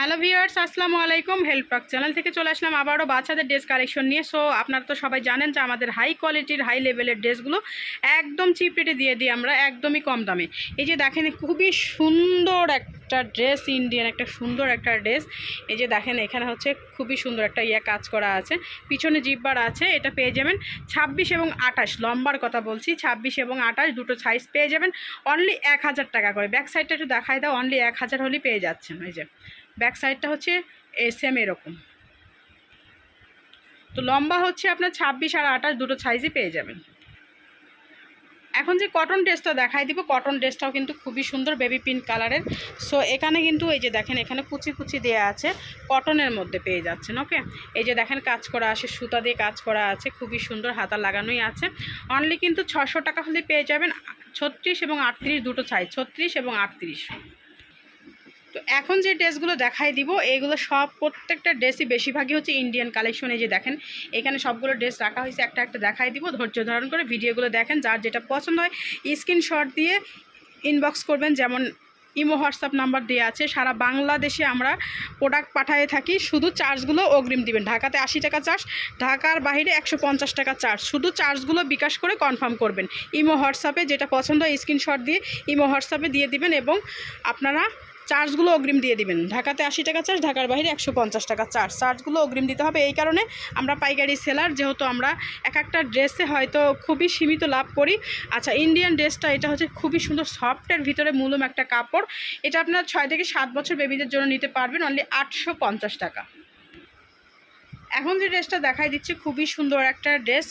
Hello viewers, আসসালামু আলাইকুম। হেল্পটক channel থেকে চলে আসলাম আবারও বাচ্চাদের ড্রেস কালেকশন নিয়ে। সো, আপনারা তো সবাই জানেন যে আমাদের হাই কোয়ালিটির হাই লেভেলের ড্রেসগুলো একদম চিপ রেটে দিয়ে দিই আমরা, একদমই কম দামে। এই যে দেখেন, খুবই সুন্দর একটা ড্রেস ইন্ডিয়ান একটা সুন্দর একটা ড্রেস। এই যে দেখেন, এখানে হচ্ছে খুবই সুন্দর একটা ইয়ে কাজ করা আছে। পিছনে জিব্বার আছে, এটা পেয়ে যাবেন ছাব্বিশ এবং আঠাশ। লম্বার কথা বলছি, ছাব্বিশ এবং আঠাশ, দুটো সাইজ পেয়ে যাবেন। অনলি এক হাজার টাকা করে। ব্যাক সাইডটা একটু দেখাই দাও অনলি এক হাজার হলেই পেয়ে যাচ্ছেন। এই যে ব্যাক সাইডটা হচ্ছে সেম এরকম। তো লম্বা হচ্ছে আপনার ছাব্বিশ আর আঠাশ, দুটো সাইজই পেয়ে যাবেন। এখন যে কটন ড্রেসটা দেখাই দিব কটন ড্রেসটাও কিন্তু খুবই সুন্দর বেবি পিঙ্ক কালারের সো এখানে কিন্তু এই যে দেখেন, এখানে কুচি কুচি দেওয়া আছে কটনের মধ্যে পেয়ে যাচ্ছেন ওকে এই যে দেখেন, কাজ করা আছে, সুতা দিয়ে কাজ করা আছে, খুবই সুন্দর হাতা লাগানোই আছে। অনলি কিন্তু ছশো টাকা হলে পেয়ে যাবেন, ছত্রিশ এবং আটত্রিশ, দুটো সাইজ ছত্রিশ এবং আটত্রিশ। তো এখন যে ড্রেসগুলো দেখাই দিব এইগুলো সব প্রত্যেকটা ড্রেসই বেশিরভাগই হচ্ছে ইন্ডিয়ান কালেকশনে যে দেখেন, এখানে সবগুলো ড্রেস রাখা হয়েছে, একটা একটা দেখাই দিব, ধৈর্য ধারণ করে ভিডিওগুলো দেখেন, যার যেটা পছন্দ হয় স্ক্রিনশট দিয়ে ইনবক্স করবেন, যেমন ইমো, হোয়াটসঅ্যাপ নাম্বার দেওয়া আছে, সারা বাংলাদেশে আমরা প্রোডাক্ট পাঠিয়ে থাকি, শুধু চার্জগুলো অগ্রিম দিবেন, ঢাকাতে আশি টাকা চার্জ ঢাকার বাইরে একশো পঞ্চাশ টাকা চার্জ শুধু চার্জগুলো বিকাশ করে কনফার্ম করবেন, ইমো, হোয়াটসঅ্যাপে যেটা পছন্দ হয় স্ক্রিনশট দিয়ে ইমো, হোয়াটসঅ্যাপে দিয়ে দিবেন, এবং আপনারা চার্জগুলো অগ্রিম দিয়ে দিবেন। ঢাকাতে আশি টাকা চার্জ, ঢাকার বাইরে একশো পঞ্চাশ টাকা চার্জ। চার্জগুলো অগ্রিম দিতে হবে এই কারণে আমরা পাইকারি সেলার, যেহেতু আমরা এক একটা ড্রেসে হয়তো খুবই সীমিত লাভ করি। আচ্ছা ইন্ডিয়ান ড্রেসটা এটা হচ্ছে খুবই সুন্দর সফটের ভিতরে মূলম একটা কাপড়। এটা আপনার ছয় থেকে সাত বছর বেবিদের জন্য নিতে পারবেন অনলি আটশো পঞ্চাশ টাকা। এখন যে ড্রেসটা দেখাই দিচ্ছি, খুবই সুন্দর একটা ড্রেস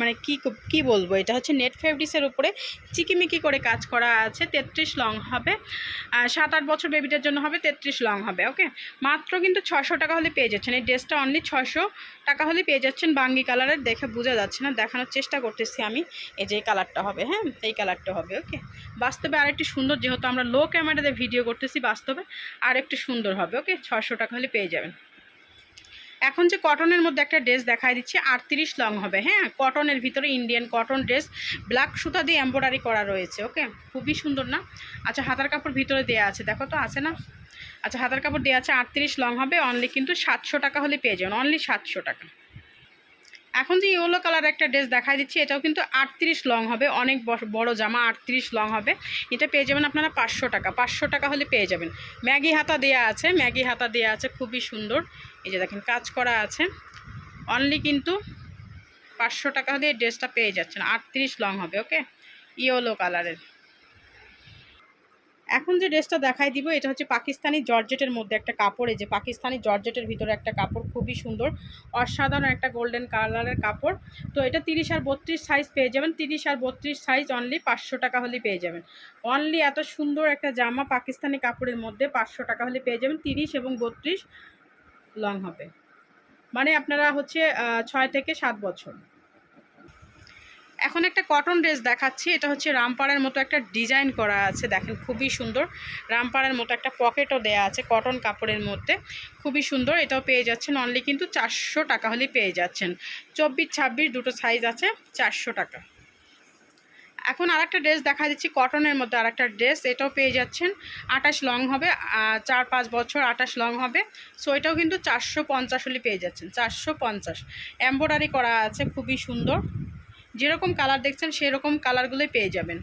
মানে কি কি বলব এটা? হচ্ছে নেট ফেব্রিক্সের উপরে চিকিমিকি করে কাজ করা আছে, তেত্রিশ লং হবে। আর সাত আট বছর বেবিটার জন্য হবে, তেত্রিশ লং হবে ওকে মাত্র কিন্তু ছশো টাকা হলে পেয়ে যাচ্ছেন। এই ড্রেসটা অনলি ছশো টাকা হলে পেয়ে যাচ্ছেন বাঙ্গি কালারের। দেখে বোঝা যাচ্ছে না, দেখানোর চেষ্টা করতেছি আমি। এই যে কালারটা হবে হ্যাঁ? এই কালারটা হবে ওকে বাস্তবে আরেকটি সুন্দর, যেহেতু আমরা লো ক্যামেরাতে ভিডিও করতেছি, বাস্তবে আর একটু সুন্দর হবে ওকে ছশো টাকা হলে পেয়ে যাবেন। এখন যে কটনের মধ্যে একটা ড্রেস দেখাই দিচ্ছি, আটত্রিশ লং হবে। হ্যাঁ কটনের ভিতরে ইন্ডিয়ান কটন ড্রেস ব্ল্যাক সুতা দিয়ে এম্ব্রয়ডারি করা রয়েছে ওকে খুবই সুন্দর না? আচ্ছা হাতার কাপড় ভিতরে দেওয়া আছে, দেখো তো, আছে না? আচ্ছা হাতার কাপড় দেওয়া আছে, আটত্রিশ লং হবে অনলি কিন্তু সাতশো টাকা হলে পেয়ে যাবেন অনলি সাতশো টাকা। এখন যে ইয়েলো কালার একটা ড্রেস দেখাই দিচ্ছি, এটাও কিন্তু আটত্রিশ লং হবে। অনেক বড় জামা আটত্রিশ লং হবে। এটা পেয়ে যাবেন আপনারা পাঁচশো টাকা। পাঁচশো টাকা হলে পেয়ে যাবেন। ম্যাগি হাতা দেওয়া আছে, ম্যাগি হাতা দেওয়া আছে, খুবই সুন্দর। এই যে দেখেন, কাজ করা আছে। অনলি কিন্তু পাঁচশো টাকা হলে এই ড্রেসটা পেয়ে যাচ্ছেন। আটত্রিশ লং হবে ওকে ইয়েলো কালারের এখন যে ড্রেসটা দেখাই দিব, এটা হচ্ছে পাকিস্তানি জর্জেটের মধ্যে একটা কাপড়। এই যে পাকিস্তানি জর্জেটের ভিতরে একটা কাপড়, খুবই সুন্দর, অসাধারণ একটা গোল্ডেন কালারের কাপড়। তো এটা তিরিশ আর বত্রিশ সাইজ পেয়ে যাবেন, তিরিশ আর বত্রিশ সাইজ অনলি পাঁচশো টাকা হলে পেয়ে যাবেন। অনলি এত সুন্দর একটা জামা পাকিস্তানি কাপড়ের মধ্যে পাঁচশো টাকা হলে পেয়ে যাবেন, তিরিশ এবং বত্রিশ লং হবে। মানে আপনারা হচ্ছে ছয় থেকে সাত বছর। এখন একটা কটন ড্রেস দেখাচ্ছি, এটা হচ্ছে রামপাড়ের মতো একটা ডিজাইন করা আছে, দেখেন খুবই সুন্দর। রামপাড়ের মতো একটা পকেটও দেয়া আছে কটন কাপড়ের মধ্যে, খুবই সুন্দর, এটাও পেয়ে যাচ্ছেন অনলি কিন্তু চারশো টাকা হলে পেয়ে যাচ্ছেন। চব্বিশ, ছাব্বিশ দুটো সাইজ আছে, চারশো টাকা। এখন আরেকটা ড্রেস দেখা দিচ্ছি কটনের মধ্যে আরেকটা ড্রেস এটাও পেয়ে যাচ্ছেন আটাশ লং হবে চার, পাঁচ বছর আটাশ লং হবে সো এটাও কিন্তু চারশো পঞ্চাশ হলে পেয়ে যাচ্ছেন, চারশো পঞ্চাশ। এম্ব্রয়ডারি করা আছে, খুবই সুন্দর। যেরকম কালার দেখছেন, সেরকম কালারগুলোই পেয়ে যাবেন।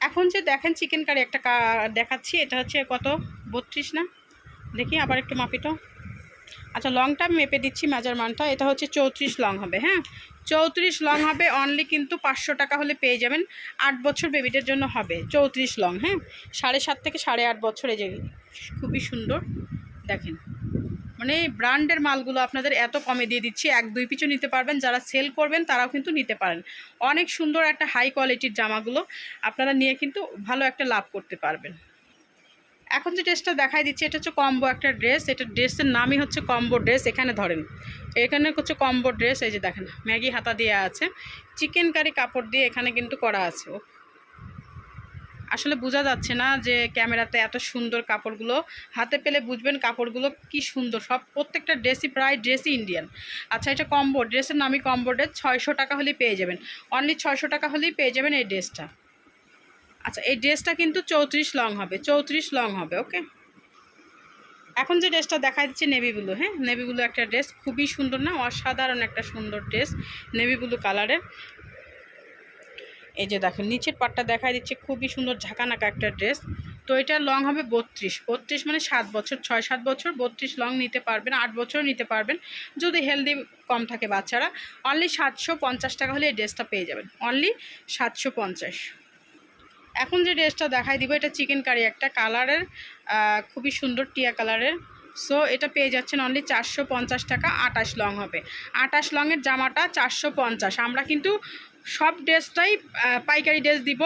এখন যে দেখেন চিকেন কারি একটা দেখাচ্ছি, এটা হচ্ছে কত? বত্রিশ না? দেখি আবার একটু মাপিটো আচ্ছা লংটা মেপে দিচ্ছি মেজারমানটা এটা হচ্ছে চৌত্রিশ লং হবে হ্যাঁ? চৌত্রিশ লং হবে অনলি কিন্তু পাঁচশো টাকা হলে পেয়ে যাবেন। আট বছর বেবিদের জন্য হবে, চৌত্রিশ লং হ্যাঁ? সাড়ে সাত থেকে সাড়ে আট বছর যে, খুবই সুন্দর। দেখেন। মানে ব্র্যান্ডের মালগুলো আপনাদের এত কমে দিয়ে দিচ্ছি, এক দুই পিছু নিতে পারবেন, যারা সেল করবেন তারাও কিন্তু নিতে পারেন। অনেক সুন্দর একটা হাই কোয়ালিটির জামাগুলো আপনারা নিয়ে কিন্তু ভালো একটা লাভ করতে পারবেন। এখন যে ড্রেসটা দেখাই দিচ্ছি, এটা হচ্ছে কম্বো একটা ড্রেস, এটা ড্রেসের নামই হচ্ছে কম্বো ড্রেস, এখানে ধরেন। এখানে হচ্ছে কম্বো ড্রেস, এই যে দেখেন, ম্যাগি হাতা দিয়ে আছে, চিকেন কারি কাপড় দিয়ে এখানে কিন্তু করা আছে। আসলে বোঝা যাচ্ছে না যে ক্যামেরাতে এত সুন্দর কাপড়গুলো। হাতে পেলে বুঝবেন কাপড়গুলো কি সুন্দর। সব প্রত্যেকটা ড্রেসই প্রায় ড্রেসই ইন্ডিয়ান আচ্ছা এটা কম্বো, ড্রেসের নামই কম্বো, ড্রেস ছয়শো টাকা হলেই পেয়ে যাবেন। অনলি ছয়শো টাকা হলেই পেয়ে যাবেন এই ড্রেসটা। আচ্ছা এই ড্রেসটা কিন্তু চৌত্রিশ লং হবে, চৌত্রিশ লং হবে, ওকে? এখন যে ড্রেসটা দেখা দিচ্ছে নেভি ব্লু হ্যাঁ? নেভি ব্লু একটা ড্রেস, খুবই সুন্দর না? অসাধারণ একটা সুন্দর ড্রেস, নেভি ব্লু কালারের। এই যে দেখেন, নিচের পাটটা দেখা দিচ্ছে, খুবই সুন্দর ঝাঁকানাকা একটা ড্রেস। তো এটা লং হবে বত্রিশ। বত্রিশ মানে সাত বছর, ছয় সাত বছর, বত্রিশ লং নিতে পারবেন, আট বছর নিতে পারবেন। যদি হেলদি কম থাকে বাচ্চারা অনলি সাতশো পঞ্চাশ টাকা হলে এই ড্রেসটা পেয়ে যাবেন। অনলি সাতশো পঞ্চাশ। এখন যে ড্রেসটা দেখাই দিব, এটা চিকেন কারি একটা, কালারের খুবই সুন্দর টিয়া কালারের। সো এটা পেয়ে যাচ্ছেন অনলি চারশো পঞ্চাশ টাকা, আটাশ লং হবে। আটাশ লংয়ের জামাটা চারশো পঞ্চাশ। আমরা কিন্তু সব ড্রেসটাই পাইকারি ড্রেস দিব।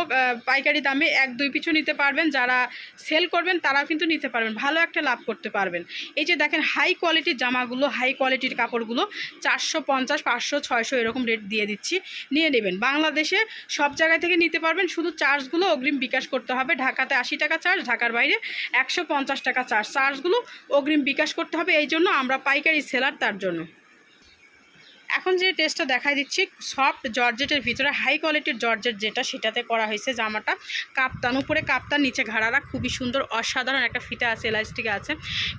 পাইকারি দামে এক দুই পিছু নিতে পারবেন। যারা সেল করবেন, তারাও কিন্তু নিতে পারবেন। ভালো একটা লাভ করতে পারবেন। এই যে দেখেন হাই কোয়ালিটির জামাগুলো হাই কোয়ালিটির কাপড়গুলো, চারশো পঞ্চাশ, পাঁচশো ছয়শো এরকম রেট দিয়ে দিচ্ছি। নিয়ে নেবেন। বাংলাদেশে সব জায়গা থেকে নিতে পারবেন। শুধু চার্জগুলো অগ্রিম বিকাশ করতে হবে। ঢাকাতে আশি টাকা চার্জ, ঢাকার বাইরে একশো পঞ্চাশ টাকা চার্জ। চার্জগুলো অগ্রিম বিকাশ করতে হবে। এই জন্য আমরা পাইকারি সেলার তার জন্য। এখন যে টেস্টটা দেখাই দিচ্ছি সফট জর্জেটের ভিতরে হাই কোয়ালিটির জর্জেট যেটা, সেটাতে করা হয়েছে জামাটা। কাপ্তান, উপরে কাপ্তান, নিচে ঘাড়ারা, খুবই সুন্দর, অসাধারণ একটা ফিতা আছে ইলাস্টিক আছে।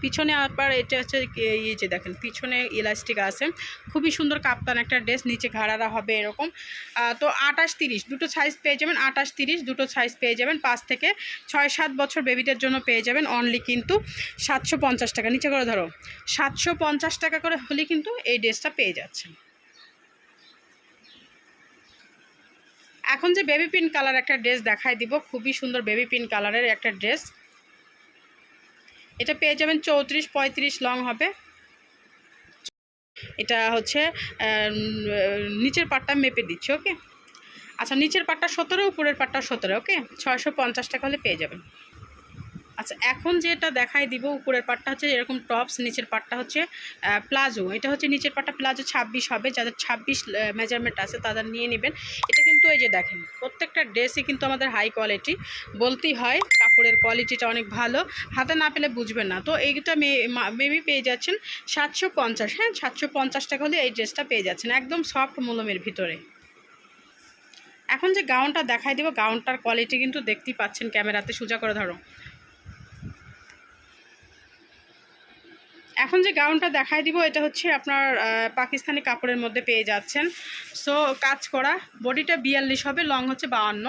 পিছনে আবার এটা হচ্ছে এই যে দেখেন, পিছনে ইলাস্টিক আছে। খুবই সুন্দর কাপ্তান একটা ড্রেস নিচে ঘাড়ারা হবে এরকম। তো আটাশ তিরিশ, দুটো সাইজ পেয়ে যাবেন আটাশ তিরিশ, দুটো সাইজ পেয়ে যাবেন, পাঁচ থেকে ছয় সাত বছর বেবিদের জন্য পেয়ে যাবেন অনলি কিন্তু সাতশো পঞ্চাশ টাকা। নিচে করে ধরো, সাতশো পঞ্চাশ টাকা করে হলে কিন্তু এই ড্রেসটা পেয়ে যাচ্ছেন। এখন যে বেবি পিঙ্ক কালার একটা ড্রেস দেখাই দিব, খুবই সুন্দর বেবি পিঙ্ক কালারের একটা ড্রেস এটা পেয়ে যাবেন চৌত্রিশ পঁয়ত্রিশ লং হবে। এটা হচ্ছে নিচের পাটটা মেপে দিচ্ছি ওকে আচ্ছা নিচের পাটটা সতেরো, উপরের পাটটা সতেরো ওকে ছয়শো পঞ্চাশ টাকা হলে পেয়ে যাবেন। আচ্ছা এখন যেটা দেখাই দিব, উপরের পাটটা হচ্ছে এরকম টপস নিচের পাটটা হচ্ছে প্লাজো। এটা হচ্ছে নিচের পাটটা প্লাজো ছাব্বিশ হবে। যাদের ছাব্বিশ মেজারমেন্ট আছে, তাদের নিয়ে নেবেন। এটা কিন্তু এই যে দেখেন, প্রত্যেকটা ড্রেসই কিন্তু আমাদের হাই কোয়ালিটি বলতেই হয়, কাপড়ের কোয়ালিটিটা অনেক ভালো। হাতে না পেলে বুঝবেন না। তো এইটা মেবি পেয়ে যাচ্ছেন সাতশো পঞ্চাশ। হ্যাঁ সাতশো পঞ্চাশ টাকা হলে এই ড্রেসটা পেয়ে যাচ্ছেন, একদম সফট মলমের ভিতরে। এখন যে গাউনটা দেখাই দেবো গাউনটার কোয়ালিটি কিন্তু দেখতেই পাচ্ছেন, ক্যামেরাতে সোজা করে ধরো। এখন যে গাউনটা দেখায় দিব, এটা হচ্ছে আপনার পাকিস্তানি কাপড়ের মধ্যে পেয়ে যাচ্ছেন। সো কাজ করা, বডিটা বিয়াল্লিশ হবে লং হচ্ছে বাউান্ন।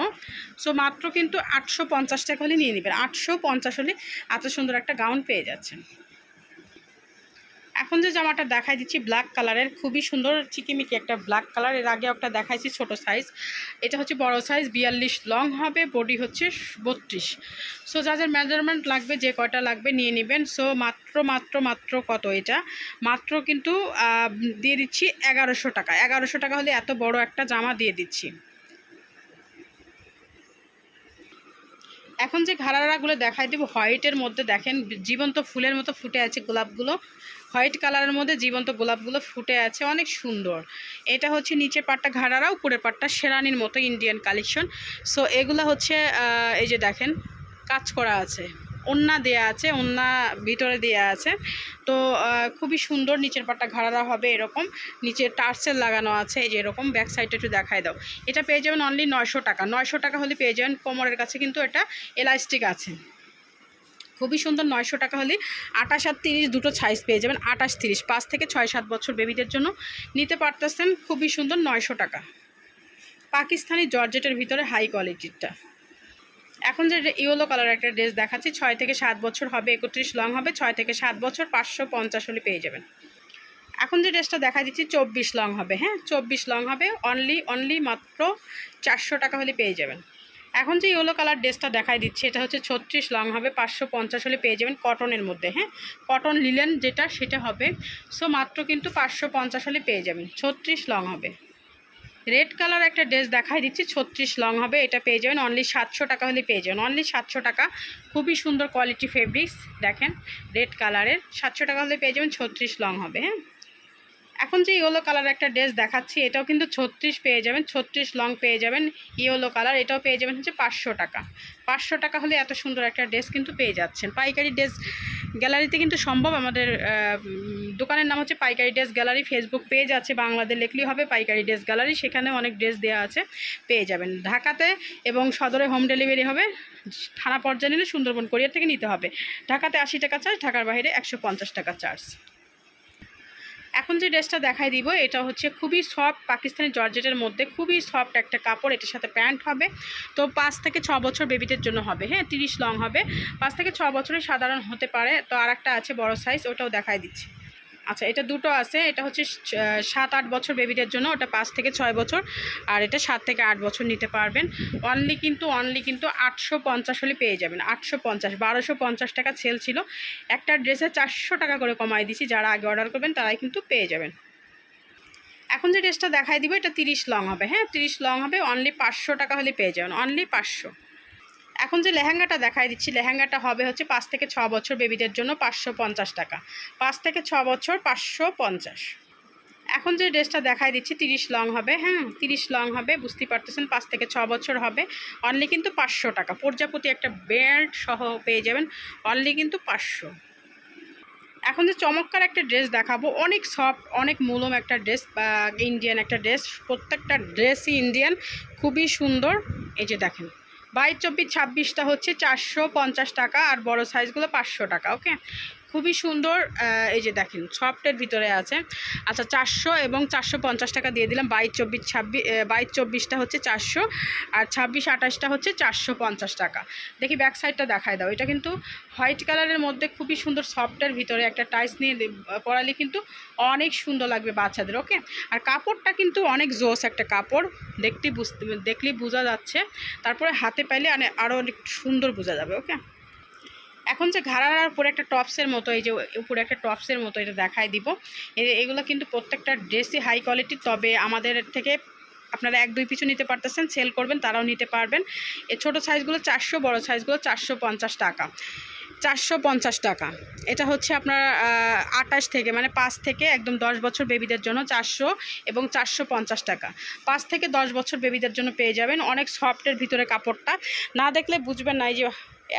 সো মাত্র কিন্তু আটশো পঞ্চাশ টাকা হলে নিয়ে নেবেন। আটশো পঞ্চাশ হলে এত সুন্দর একটা গাউন পেয়ে যাচ্ছেন। এখন যে জামাটা দেখাই দিচ্ছি ব্ল্যাক কালারের খুবই সুন্দর, চিকিমিকি একটা ব্ল্যাক কালারের আগে একটা দেখাইছি ছোট সাইজ এটা হচ্ছে বড় সাইজ বিয়াল্লিশ লং হবে বডি হচ্ছে বত্রিশ। সো যাদের মেজারমেন্ট লাগবে, যে কয়টা লাগবে নিয়ে নেবেন। সো মাত্র মাত্র মাত্র কত এটা? মাত্র কিন্তু দিয়ে দিচ্ছি এগারোশো টাকা। এগারোশো টাকা হলে এত বড় একটা জামা দিয়ে দিচ্ছি। এখন যে ঘাড়ারাগুলো দেখাই দেবো হোয়াইটের মধ্যে দেখেন, জীবন্ত ফুলের মতো ফুটে আছে গোলাপগুলো। হোয়াইট কালারের মধ্যে জীবন্ত গোলাপগুলো ফুটে আছে, অনেক সুন্দর। এটা হচ্ছে নিচের পাটটা ঘাড়ারা, উপরের পাটটা শেরানির মতো ইন্ডিয়ান কালেকশন সো এগুলো হচ্ছে এই যে দেখেন, কাজ করা আছে। ওন্না দেয়া আছে, ওন্না ভিতরে দেয়া আছে। তো খুবই সুন্দর নিচের পাটটা ঘাড়ারা হবে এরকম। নিচে টার্সেল লাগানো আছে, এই যে এরকম, ব্যাক সাইডটা একটু দেখাই দাও। এটা পেয়ে যাবেন অনলি নয়শো টাকা। নয়শো টাকা হলে পেয়ে যাবেন, কোমরের কাছে কিন্তু এটা এলাস্টিক আছে। খুবই সুন্দর, নয়শো টাকা হলে আটাশ আর তিরিশ দুটো সাইজ পেয়ে যাবেন আটাশ তিরিশ। পাঁচ থেকে ছয় সাত বছর বেবিদের জন্য নিতে পারতেছেন খুবই সুন্দর, নয়শো টাকা। পাকিস্তানি জর্জেটের ভিতরে হাই কোয়ালিটিরটা এখন যে ইয়েলো কালার একটা ড্রেস দেখাচ্ছি, ছয় থেকে সাত বছর হবে, একত্রিশ লং হবে, ছয় থেকে সাত বছর পাঁচশো পঞ্চাশ হলে পেয়ে যাবেন। এখন যে ড্রেসটা দেখা দিচ্ছি, চব্বিশ লং হবে হ্যাঁ? চব্বিশ লং হবে অনলি অনলি মাত্র চারশো টাকা হলে পেয়ে যাবেন। এখন যে ইয়েলো কালার ড্রেসটা দেখাই দিচ্ছি, এটা হচ্ছে ছত্রিশ লং হবে, পাঁচশো পঞ্চাশ হলে পেয়ে যাবেন কটনের মধ্যে হ্যাঁ? কটন লিলেন যেটা, সেটা হবে সো মাত্র কিন্তু পাঁচশো পঞ্চাশ হলে পেয়ে যাবেন, ছত্রিশ লং হবে। রেড কালার একটা ড্রেস দেখাই দিচ্ছি, ছত্রিশ লং হবে, এটা পেয়ে যাবেন অনলি সাতশো টাকা হলে পেয়ে যাবেন অনলি সাতশো টাকা, খুবই সুন্দর কোয়ালিটি ফেব্রিক্স দেখেন রেড কালারের সাতশো টাকা হলে পেয়ে যাবেন, ছত্রিশ লং হবে হ্যাঁ? এখন যে ইয়েলো কালার একটা ড্রেস দেখাচ্ছি, এটাও কিন্তু ছত্রিশ পেয়ে যাবেন, ছত্রিশ লং পেয়ে যাবেন ইয়েলো কালার। এটাও পেয়ে যাবেন হচ্ছে পাঁচশো টাকা। পাঁচশো টাকা হলে এত সুন্দর একটা ড্রেস কিন্তু পেয়ে যাচ্ছেন। পাইকারি ড্রেস গ্যালারিতে কিন্তু সম্ভব। আমাদের দোকানের নাম হচ্ছে পাইকারি ড্রেস গ্যালারি। ফেসবুক পেজ আছে বাংলাদেশ লেখলেই হবে পাইকারি ড্রেস গ্যালারি। সেখানে অনেক ড্রেস দেওয়া আছে, পেয়ে যাবেন। ঢাকাতে এবং সদরে হোম ডেলিভারি হবে। থানা পর্যায়ে নিলে সুন্দরবন কোরিয়ার থেকে নিতে হবে। ঢাকাতে আশি টাকা চার্জ, ঢাকার বাইরে একশো পঞ্চাশ টাকা চার্জ। এখন যে ড্রেসটা দেখাই দিব, এটা হচ্ছে খুবই সফট পাকিস্তানি জর্জেটের মধ্যে, খুবই সফট একটা কাপড়, এটার সাথে প্যান্ট হবে। তো পাঁচ থেকে ছ বছর বেবিদের জন্য হবে হ্যাঁ তিরিশ লং হবে। পাঁচ থেকে ছ বছরের সাধারণ হতে পারে। তো আর আছে বড় সাইজ ওটাও দেখাই দিচ্ছি। আচ্ছা এটা দুটো আছে। এটা হচ্ছে সাত, আট বছর বেবিদের জন্য। ওটা পাঁচ থেকে ছয় বছর। আর এটা সাত থেকে আট বছর নিতে পারবেন। অনলি কিন্তু অনলি কিন্তু আটশো পঞ্চাশ হলে পেয়ে যাবেন। আটশো পঞ্চাশ, বারোশো পঞ্চাশ টাকা সেল ছিল। একটা ড্রেসে চারশো টাকা করে কমাই দিছি। যারা আগে অর্ডার করবেন, তারাই কিন্তু পেয়ে যাবেন। এখন যে ড্রেসটা দেখাই দিব, এটা তিরিশ লং হবে। হ্যাঁ তিরিশ লং হবে। অনলি পাঁচশো টাকা হলে পেয়ে যাবেন। অনলি পাঁচশো। এখন যে লেহেঙ্গাটা দেখাই দিচ্ছি, লেহেঙ্গাটা হবে হচ্ছে পাঁচ থেকে ছ বছর বেবিদের জন্য পাঁচশো পঞ্চাশ টাকা। পাঁচ থেকে ছ বছর পাঁচশো পঞ্চাশ। এখন যে ড্রেসটা দেখাই দিচ্ছি, তিরিশ লং হবে হ্যাঁ তিরিশ লং হবে, বুঝতেই পারতেছেন, পাঁচ থেকে ছ বছর হবে। অনলি কিন্তু পাঁচশো টাকা, প্রজাপতি একটা বেল্ট সহ পেয়ে যাবেন অনলি কিন্তু পাঁচশো। এখন যে চমৎকার একটা ড্রেস দেখাবো, অনেক সফট অনেক মুলম একটা ড্রেস ইন্ডিয়ান একটা ড্রেস, প্রত্যেকটা ড্রেসই ইন্ডিয়ান খুবই সুন্দর। এই যে দেখেন। বাইশ চব্বিশ ছাব্বিশটা হচ্ছে চারশো পঞ্চাশ টাকা আর বড় সাইজগুলো পাঁচশো টাকা ওকে খুবই সুন্দর এই যে দেখেন, সফটের ভিতরে আছে। আচ্ছা চারশো এবং চারশো পঞ্চাশ টাকা দিয়ে দিলাম, বাইশ, চব্বিশ ছাব্বিশ বাইশ, চব্বিশটা হচ্ছে চারশো আর ছাব্বিশ, আঠাশটা হচ্ছে চারশো পঞ্চাশ টাকা। দেখি ব্যাক সাইডটা দেখায় দাও। এটা কিন্তু হোয়াইট কালারের মধ্যে খুবই সুন্দর সফটের ভিতরে একটা টাইস নিয়ে পরালে কিন্তু অনেক সুন্দর লাগবে বাচ্চাদের ওকে আর কাপড়টা কিন্তু অনেক জোস একটা কাপড়, দেখতে বুঝতে দেখলেই বোঝা যাচ্ছে। তারপরে হাতে পাইলে আরও অনেক সুন্দর বোঝা যাবে ওকে এখন যে ঘাড়ার উপরে একটা টপসের মতো, এই যে উপরে একটা টপসের মতো এটা দেখাই দিব। এ- এগুলো কিন্তু প্রত্যেকটা ড্রেসই হাই কোয়ালিটি তবে আমাদের থেকে আপনারা এক, দুই পিছু নিতে পারতেছেন সেল করবেন, তারাও নিতে পারবেন। এই ছোটো সাইজগুলো চারশো, বড় সাইজগুলো চারশো পঞ্চাশ টাকা। চারশো পঞ্চাশ টাকা। এটা হচ্ছে আপনার আটাশ থেকে মানে পাঁচ থেকে একদম দশ বছর বেবিদের জন্য চারশো এবং চারশো পঞ্চাশ টাকা। পাঁচ থেকে দশ বছর বেবিদের জন্য পেয়ে যাবেন। অনেক সফটের ভিতরে কাপড়টা। না দেখলে বুঝবেন না, এই যে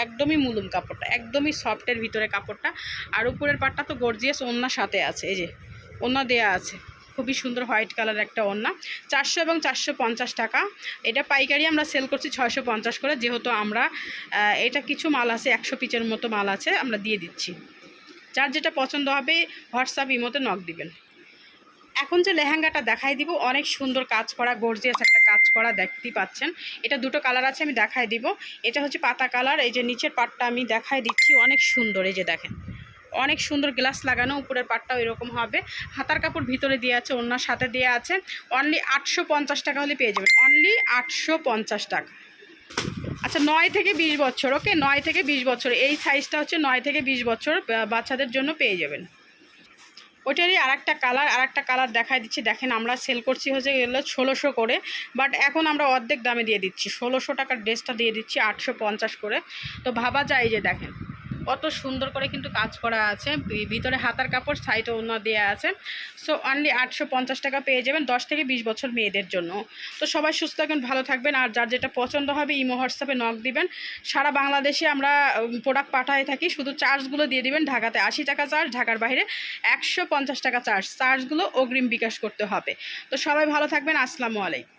একদমই মুলুম কাপড়টা, একদমই সফটের ভিতরে কাপড়টা। আর উপরের পাটটা তো গর্জিয়াস ওন্নার সাথে আছে, এই যে, ওন্না দেয়া আছে। খুবই সুন্দর হোয়াইট কালার একটা ওন্না। চারশো এবং চারশো পঞ্চাশ টাকা। এটা পাইকারি আমরা সেল করছি ছয়শো পঞ্চাশ করে, যেহেতু আমরা এটা কিছু মাল আছে, একশো পিচের মতো মাল আছে, আমরা দিয়ে দিচ্ছি। যার যেটা পছন্দ হবে, হোয়াটসঅ্যাপ ইমোতে নক দিবেন। এখন যে লেহেঙ্গাটা দেখাই দিব, অনেক সুন্দর কাজ করা গর্জিয়াস একটা কাজ করা দেখতেই পাচ্ছেন। এটা দুটো কালার আছে, আমি দেখাই দিব। এটা হচ্ছে পাতা কালার এই যে নিচের পাটটা আমি দেখাই দিচ্ছি, অনেক সুন্দর, এই যে দেখেন। অনেক সুন্দর গ্লাস লাগানো, উপরের পাটটাও এরকম হবে। হাতার কাপড় ভিতরে দিয়ে আছে অন্যার সাথে দেওয়া আছে। অনলি আটশো পঞ্চাশ টাকা হলে পেয়ে যাবেন। অনলি আটশো পঞ্চাশ টাকা। আচ্ছা নয় থেকে বিশ বছর ওকে নয় থেকে বিশ বছর। এই সাইজটা হচ্ছে নয় থেকে বিশ বছর বাচ্চাদের জন্য পেয়ে যাবেন। ওইটারই আর একটা কালার আর একটা কালার দেখাই দিচ্ছি। দেখেন আমরা সেল করছি হচ্ছে গেলো ষোলোশো করে বাট এখন আমরা অর্ধেক দামে দিয়ে দিচ্ছি। ষোলোশো টাকার ড্রেসটা দিয়ে দিচ্ছি আটশো পঞ্চাশ করে। তো ভাবা যায় যে দেখেন। কত সুন্দর করে কিন্তু কাজ করা আছে। ভিতরে হাতার কাপড় সাইডে অন্য দেওয়া আছে। সো অনলি আটশো পঞ্চাশ টাকা পেয়ে যাবেন দশ থেকে বিশ বছর মেয়েদের জন্য। তো সবাই সুস্থ থাকবেন ভালো থাকবেন। আর যার যেটা পছন্দ হবে, ইমো, হোয়াটসঅ্যাপে নক দিবেন। সারা বাংলাদেশে আমরা প্রোডাক্ট পাঠায় থাকি। শুধু চার্জগুলো দিয়ে দিবেন ঢাকাতে। আশি টাকা চার্জ ঢাকার বাইরে একশো পঞ্চাশ টাকা চার্জ চার্জগুলো অগ্রিম বিকাশ করতে হবে। তো সবাই ভালো থাকবেন। আসসালামু আলাইকুম।